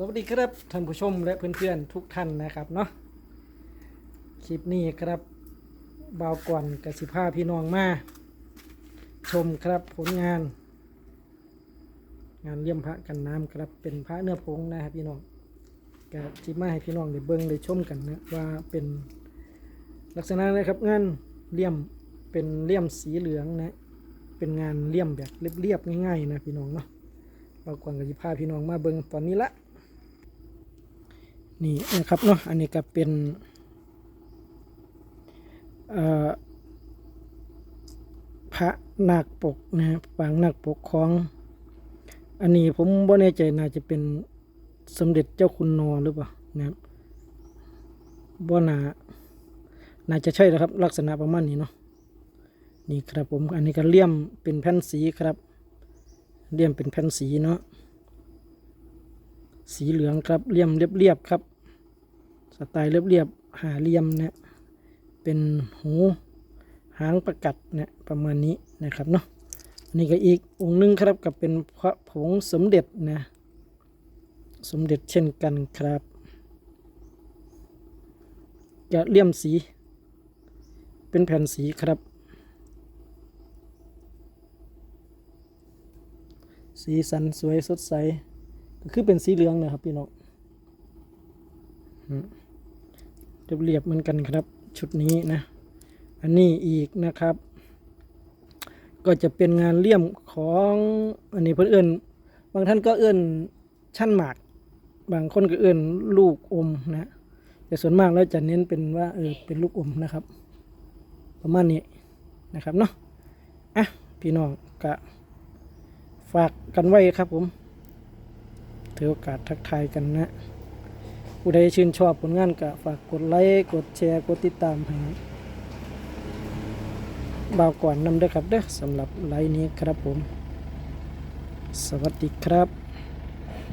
สวัสดีครับท่านผู้ชมและเพื่อนๆทุกท่านนะครับเนาะคลิปนี้ครับบาวก่อนกสิภาพี่น้องมาชมครับผลงาน งานเลี่ยมพระกันน้ำครับเป็นพระเนื้อผงนะครับพี่น้องกับจิมาให้พี่น้องได้เบิ่งได้ชมกันนะว่าเป็นลักษณะนะครับงานเลี่ยมเป็นเลี่ยมสีเหลืองนะเป็นงานเลี่ยมแบบเรียบๆง่ายๆนะพี่น้องเนาะเราก่อนกับพาพี่น้องมาเบิงตอนนี้ละ นี่นะครับเนาะอันนี้ก็เป็นพระนาคปกนะครับปางนาคปกของ อันนี้ผมบ่แน่ใจน่าจะเป็นสมเด็จเจ้าคุณนอหรือเปล่านะครับบ่น่าน่าจะใช่นะครับ ลักษณะประมาณนี้เนาะนี่ครับผมอันนี้ก็เลี่ยมเป็นแผ่นสีครับ เลี่ยมเป็นแผ่นสีเนาะ สีเหลืองครับเลี่ยมเรียบๆครับ สไตล์เรียบๆหาเหลี่ยมเนี่ยเป็นหูหางประกัดเนี่ยประมาณนี้นะครับเนาะอันนี้ก็อีกองค์หนึงครับกับเป็นพระผงสมเด็จนะสมเด็จเช่นกันครับจะเลี่ยมสี เป็นแผ่นสีครับ สีสันสวยสดใส คือเป็นสีเหลืองนะครับพี่น้องเรียบเหมือนกันครับ ชุดนี้นะ อันนี้อีกนะครับ ก็จะเป็นงานเลี่ยมของอันนี้เพื่อนเอื้นบางท่านก็เอื้นชั้นหมาก บางคนก็เอื้นลูกอมนะ แต่ส่วนมากแล้วจะเน้นเป็นว่าเออเป็นลูกอมนะครับ ประมาณนี้นะครับเนาะอะพี่น้องก็ฝากกันไว้ครับผม ถือโอกาสทักทายกันนะผู้ใดชื่นชอบผลงานก็ฝากกดไลค์กดแชร์กดติดตามให้บ่าวก่อนนำเด้อครับเด้อสำหรับไลน์นี้ครับผม สวัสดีครับ